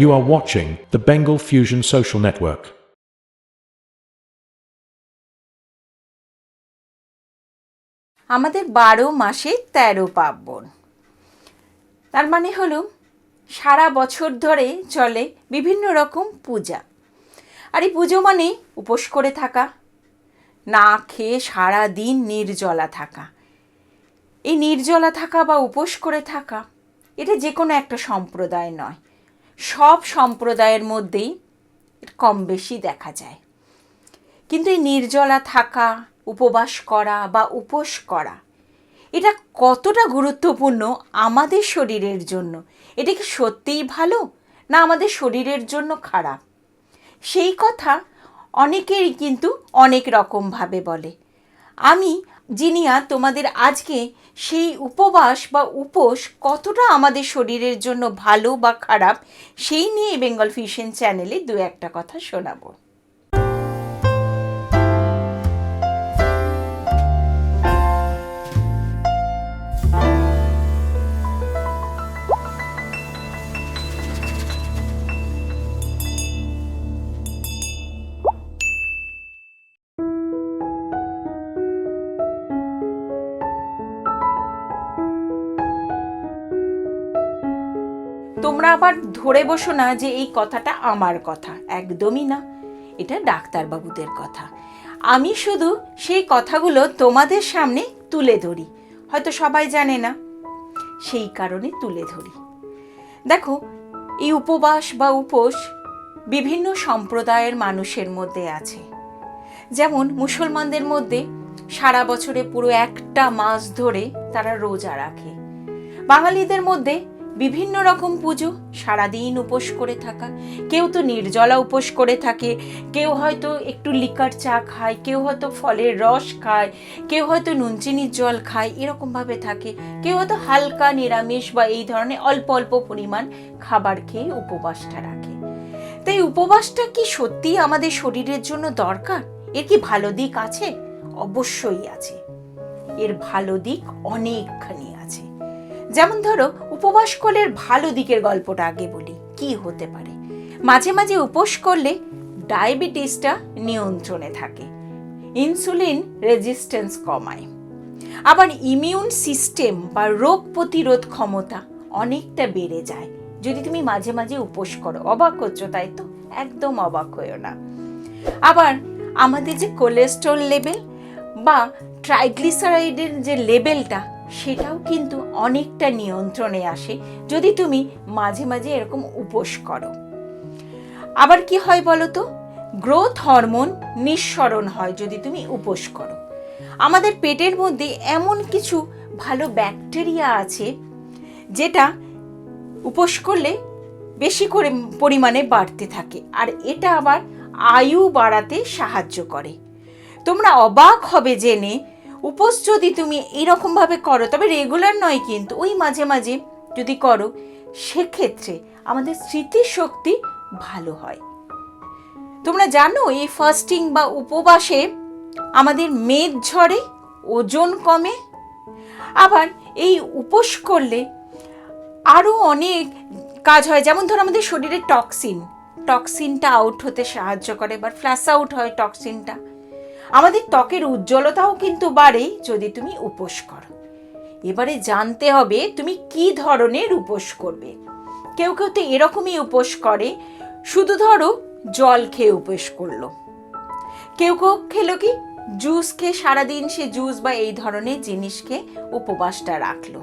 You are watching the Bengal Fusion Social Network. আমাদের বারো মাসে তেরো পার্বণ। তার মানে হলো, সারা বছর ধরে চলে বিভিন্ন রকম পূজা। আর এই পুজো মানে উপোস করে থাকা, না খেয়ে সারা দিন নির্জলা থাকা। এই নির্জলা থাকা বা উপোস করে থাকা, এটা যে কোনো একটা সম্প্রদায় নয়। সব সম্প্রদায়ের মধ্যেই কম বেশি দেখা যায়। কিন্তু এই নির্জলা থাকা, উপবাস করা বা উপোস করা, এটা কতটা গুরুত্বপূর্ণ আমাদের শরীরের জন্য? এটা কি সত্যিই ভালো না আমাদের শরীরের জন্য খারাপ? সেই কথা অনেকেরই কিন্তু অনেক রকমভাবে বলে। আমি, জিনিয়া, তোমাদের আজকে সেই উপবাস বা উপোস কতটা আমাদের শরীরের জন্য ভালো বা খারাপ, সেই নিয়ে বেঙ্গল ফিশন চ্যানেলে দু একটা কথা শোনাবো। আবার ধরে বসো না যে এই কথাটা আমার কথা। একদমই না। এটা ডাক্তারবাবুদের কথা। আমি শুধু সেই কথাগুলো তোমাদের সামনে তুলে ধরি। হয়তো সবাই জানে না। সেই কারণে তুলে ধরি। দেখো, এই উপবাস বা উপোস বিভিন্ন সম্প্রদায়ের মানুষের মধ্যে আছে। যেমন মুসলমানদের মধ্যে সারা বছরে পুরো একটা মাস ধরে তারা রোজা রাখে। বাঙালিদের মধ্যে বিভিন্ন রকম পুজো, সারাদিন উপোস করে থাকা। কেউ তো নির্জলা উপোস করে থাকে, কেউ হয়তো একটু লিকার চা খায়, কেউ হয়তো ফলের রস খায়, কেউ হয়তো নুন চিনির জল খায়, এরকমভাবে থাকে। কেউ হয়তো হালকা নিরামিষ বা এই ধরনের অল্প অল্প পরিমাণ খাবার খেয়ে উপবাসটা রাখে। তাই উপবাসটা কি সত্যিই আমাদের শরীরের জন্য দরকার? এর কি ভালো দিক আছে? অবশ্যই আছে। এর ভালো দিক অনেকখানি যেমন ধরো, উপবাস করলে ভালো দিকের গল্পটা আগে বলি, কি হতে পারে? মাঝে মাঝে উপোস করলে ডায়াবেটিসটা নিয়ন্ত্রণে থাকে, ইনসুলিন রেজিস্ট্যান্স কমায়। আবার ইমিউন সিস্টেম বা রোগ প্রতিরোধ ক্ষমতা অনেকটা বেড়ে যায়, যদি তুমি মাঝে মাঝে উপোস করো। অবাক হচ্ছ, তাই তো? একদম অবাক হয়েও না। আবার আমাদের যে কোলেস্ট্রল লেভেল বা ট্রাইগ্লিসারাইডের যে লেভেলটা সেটাও কিন্তু অনেকটা নিয়ন্ত্রণে আসে যদি তুমি মাঝে মাঝে এরকম উপোস করো। আবার কি হয় বলো তো গ্রোথ হরমোন নিঃসরণ হয় যদি তুমি উপোস করো। আমাদের পেটের মধ্যে এমন কিছু ভালো ব্যাকটেরিয়া আছে যেটা উপোস করলে বেশি করে পরিমাণে বাড়তে থাকে আর এটা আবার আয়ু বাড়াতে সাহায্য করে। তোমরা অবাক হবে জেনে উপোস যদি তুমি এরকমভাবে করো, তবে রেগুলার নয় কিন্তু, ওই মাঝে মাঝে যদি করো, সেক্ষেত্রে আমাদের স্মৃতিশক্তি ভালো হয়। তোমরা জানো, এই ফাস্টিং বা উপবাসে আমাদের মেদ ঝরে, ওজন কমে। আবার এই উপোস করলে আরও অনেক কাজ হয়, যেমন ধরো আমাদের শরীরে টক্সিন টক্সিনটা আউট হতে সাহায্য করে, বা ফ্ল্যাশ আউট হয় টক্সিনটা আমাদের ত্বকের উজ্জ্বলতাও কিন্তু বাড়ে যদি তুমি উপোস করো। এবারে জানতে হবে তুমি কি ধরনের উপোস করবে। কেউ কেউ তো এরকমই উপোস করে, শুধু ধরো জল খেয়ে উপোস করল। কেউ কেউ খেলো কি, জুস খেয়ে সারাদিন সে জুস বা এই ধরনের জিনিস খেয়ে উপবাসটা রাখল।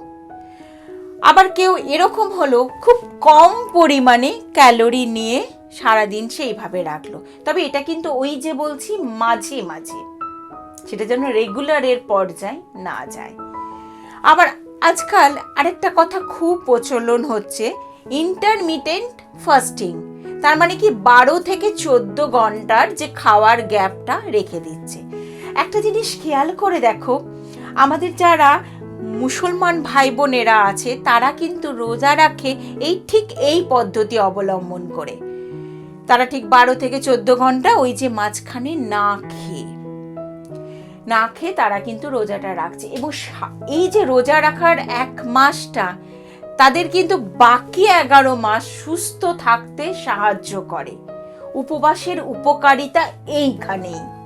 আবার কেউ এরকম হলো, খুব কম পরিমাণে ক্যালোরি নিয়ে সারাদিন সেইভাবে রাখল। তবে এটা কিন্তু ওই যে বলছি, মাঝে মাঝে। সেটা যেন রেগুলারের পর্যায়ে না যায়। আবার আজকাল আরেকটা কথা খুব প্রচলন হচ্ছে ইন্টারমিটেন্ট ফাস্টিং তার মানে কি বারো থেকে চোদ্দ ঘণ্টার যে খাওয়ার গ্যাপটা রেখে দিচ্ছে। একটা জিনিস খেয়াল করে দেখো, আমাদের যারা মুসলমান ভাই বোনেরা আছে, তারা কিন্তু রোজা রাখে এই ঠিক এই পদ্ধতি অবলম্বন করে। তারা ঠিক বারো থেকে চোদ্দ ঘণ্টা ওই যে মাঝখানে না খেয়ে। না খেয়ে তারা কিন্তু রোজাটা রাখছে এবং এই যে রোজা রাখার এক মাসটা, তাদের কিন্তু বাকি এগারো মাস সুস্থ থাকতে সাহায্য করে। উপবাসের উপকারিতা এইখানেই।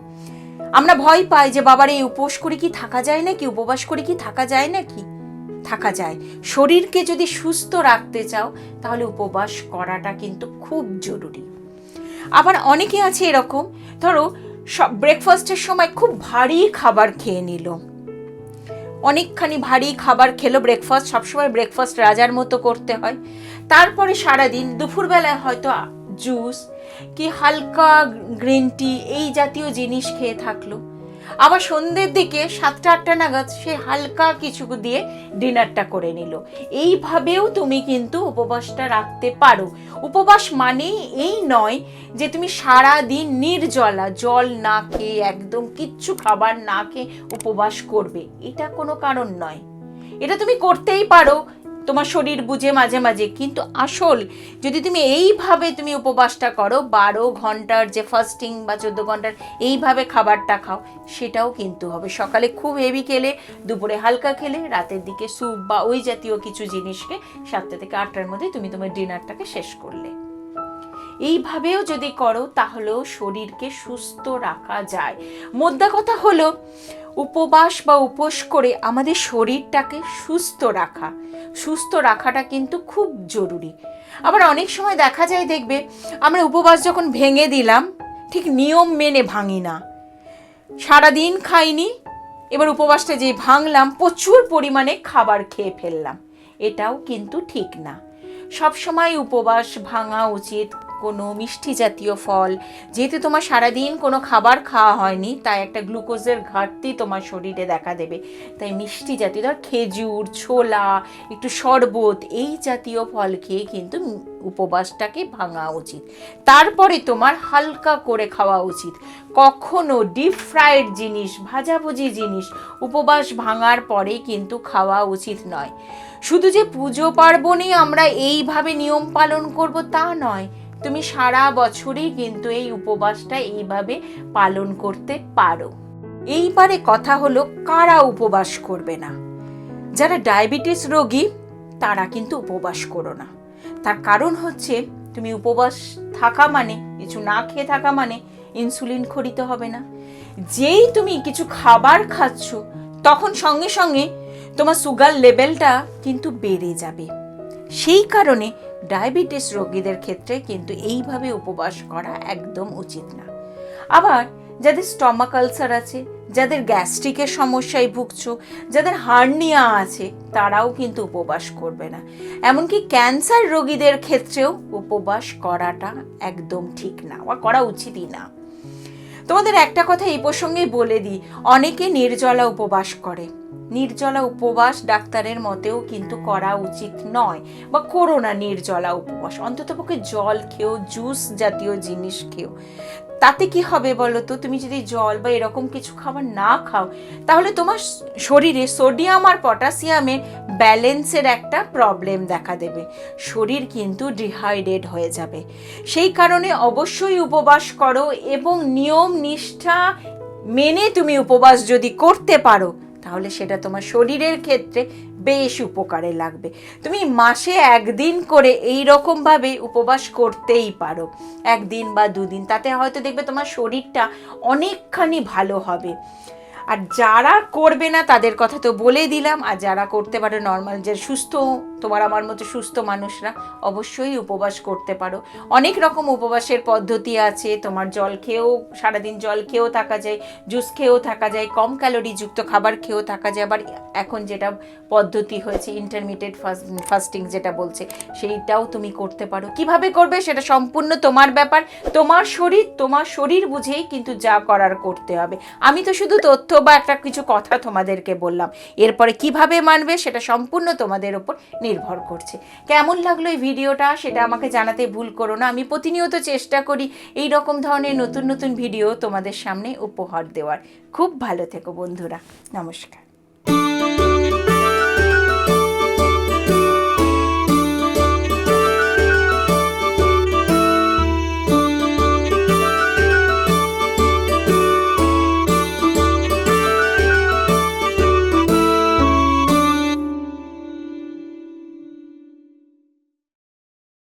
আমরা ভয় পাই যে বাবার এই উপোস করে কি থাকা যায় নাকি, উপবাস করে কি থাকা যায় নাকি? থাকা যায়। শরীরকে যদি সুস্থ রাখতে চাও, তাহলে উপবাস করাটা কিন্তু খুব জরুরি। আবার অনেকে আছে এরকম, ধরো, সব ব্রেকফাস্টের সময় খুব ভারী খাবার খেয়ে নিল। অনেকখানি ভারী খাবার খেলো ব্রেকফাস্ট সবসময় ব্রেকফাস্ট রাজার মতো করতে হয়। তারপরে সারাদিন, দুপুরবেলায় হয়তো জুস কি হালকা গ্রিন টি, এই জাতীয় জিনিস খেয়ে থাকল। আবার সন্ধ্যের দিকে সাতটা, আটটা নাগাদ সে হালকা কিছু দিয়ে ডিনারটা করে নিল। এইভাবেও তুমি কিন্তু উপবাসটা রাখতে পারো। উপবাস মানেই এই নয় যে তুমি সারা দিন নির্জলা, জল না খেয়ে, একদম কিচ্ছু খাবার না খেয়ে উপবাস করবে। এটা কোনো কারণ নয়। এটা তুমি করতেই পারো। তোমার শরীর বুঝে মাঝে মাঝে, কিন্তু আসল যদি তুমি এইভাবে তুমি উপবাসটা করো, বারো ঘণ্টার যে ফাস্টিং বা চোদ্দ ঘণ্টার এইভাবে খাবারটা খাও, সেটাও কিন্তু হবে। সকালে খুব হেভি খেলে, দুপুরে হালকা খেলে, রাতের দিকে স্যুপ বা ওই জাতীয় কিছু জিনিসকে সাতটা থেকে আটটার মধ্যে তুমি তোমার ডিনারটাকে শেষ করলে। এইভাবেও যদি করো, তাহলেও শরীরকে সুস্থ রাখা যায়। মোদ্দা কথা হলো উপবাস বা উপোস করে আমাদের শরীরটাকে সুস্থ রাখা। সুস্থ রাখাটা কিন্তু খুব জরুরি। আবার অনেক সময় দেখা যায়, দেখবে আমরা উপবাস যখন ভেঙে দিলাম, ঠিক নিয়ম মেনে ভাঙি না। সারাদিন খাইনি, এবার উপবাসটা যে ভাঙলাম, প্রচুর পরিমাণে খাবার খেয়ে ফেললাম। এটাও কিন্তু ঠিক না। সবসময় উপবাস ভাঙা উচিত। কোনো মিষ্টি জাতীয় ফল। যেহেতু তোমার সারাদিন কোনো খাবার খাওয়া হয়নি, তাই একটা গ্লুকোজের ঘাটতি তোমার শরীরে দেখা দেবে। তাই মিষ্টি জাতীয়, ধর খেজুর, ছোলা, একটু শরবত, এই জাতীয় ফল খেয়ে কিন্তু উপবাসটাকে ভাঙা উচিত। তারপরে তোমার হালকা করে খাওয়া উচিত। কখনো ডিপ ফ্রাইড জিনিস, ভাজাভুজি জিনিস উপবাস ভাঙার পরে কিন্তু খাওয়া উচিত নয়। শুধু যে পুজো পার্বণে আমরা এইভাবে নিয়ম পালন করব তা নয়। তুমি সারা বছরই কিন্তু এই উপবাসটা এইভাবে পালন করতে পারো। এইবারে কথা হলো, কারা উপবাস করবে না? যারা ডায়াবেটিস রোগী, তারা কিন্তু উপবাস করো না। তার কারণ হচ্ছে, তুমি উপবাস থাকা মানে কিছু না খেয়ে থাকা মানে ইনসুলিন খরিতে হবে না। যেই তুমি কিছু খাবার খাচ্ছ, তখন সঙ্গে সঙ্গে তোমার সুগার লেভেলটা কিন্তু বেড়ে যাবে। সেই কারণে ডায়াবেটিস রোগীদের ক্ষেত্রে কিন্তু এইভাবে উপবাস করা একদম উচিত না। আবার যাদের স্টমাক আলসার আছে, যাদের গ্যাস্ট্রিকের সমস্যায় ভুগছ, যাদের হার্নিয়া আছে, তারাও কিন্তু উপবাস করবে না। এমনকি ক্যান্সার রোগীদের ক্ষেত্রেও উপবাস করাটা একদম ঠিক না বা করা উচিতই না। তোমাদের একটা কথা এই প্রসঙ্গে বলে দিই, অনেকে নির্জলা উপবাস করে। নির্জলা উপবাস ডাক্তারের মতেও কিন্তু করা উচিত নয় বা করো না নির্জলা উপবাস। অন্ততপক্ষে জল খেও, জুস জাতীয় জিনিস খেও। তাতে কি হবে বলো তো? তুমি যদি জল বা এরকম কিছু খাবার না খাও, তাহলে তোমার শরীরে সোডিয়াম আর পটাশিয়ামের ব্যালেন্সের একটা প্রবলেম দেখা দেবে। শরীর কিন্তু ডিহাইড্রেট হয়ে যাবে। সেই কারণে অবশ্যই উপবাস করো এবং নিয়ম নিষ্ঠা মেনে তুমি উপবাস যদি করতে পারো তাহলে সেটা তোমার শরীরের ক্ষেত্রে বেশ উপকারে লাগবে। তুমি মাসে একদিন করে এই রকমভাবে উপবাস করতেই পারো। একদিন বা দুদিন, তাতে হয়তো দেখবে তোমার শরীরটা অনেকখানি ভালো হবে। আর যারা করবে না, তাদের কথা তো বলে দিলাম। আর যারা করতে পারো নর্মাল যে সুস্থ, তোমার আমার মতো সুস্থ মানুষরা, অবশ্যই উপবাস করতে পারো। অনেক রকম উপবাসের পদ্ধতি আছে। তোমার জল খেয়েও, সারাদিন জল খেয়েও থাকা যায় জুস খেয়েও থাকা যায়, কম ক্যালোরি যুক্ত খাবার খেয়েও থাকা যায়। আবার এখন যেটা পদ্ধতি হয়েছে ইন্টারমিডিয়েট ফাস্ট ফাস্টিং যেটা বলছে, সেইটাও তুমি করতে পারো। কীভাবে করবে সেটা সম্পূর্ণ তোমার ব্যাপার। তোমার শরীর তোমার শরীর বুঝেই কিন্তু যা করার করতে হবে। আমি তো শুধু তথ্য বা একটা কিছু কথা তোমাদেরকে বললাম। এরপরে কীভাবে মানবে সেটা সম্পূর্ণ তোমাদের ওপর নির্ভর করছে। কেমন লাগল এই ভিডিওটা সেটা আমাকে জানাতে ভুল করো না। আমি প্রতিনিয়ত চেষ্টা করি এই রকম ধরনের নতুন নতুন ভিডিও তোমাদের সামনে উপহার দেওয়ার। খুব ভালো থেকো বন্ধুরা। নমস্কার।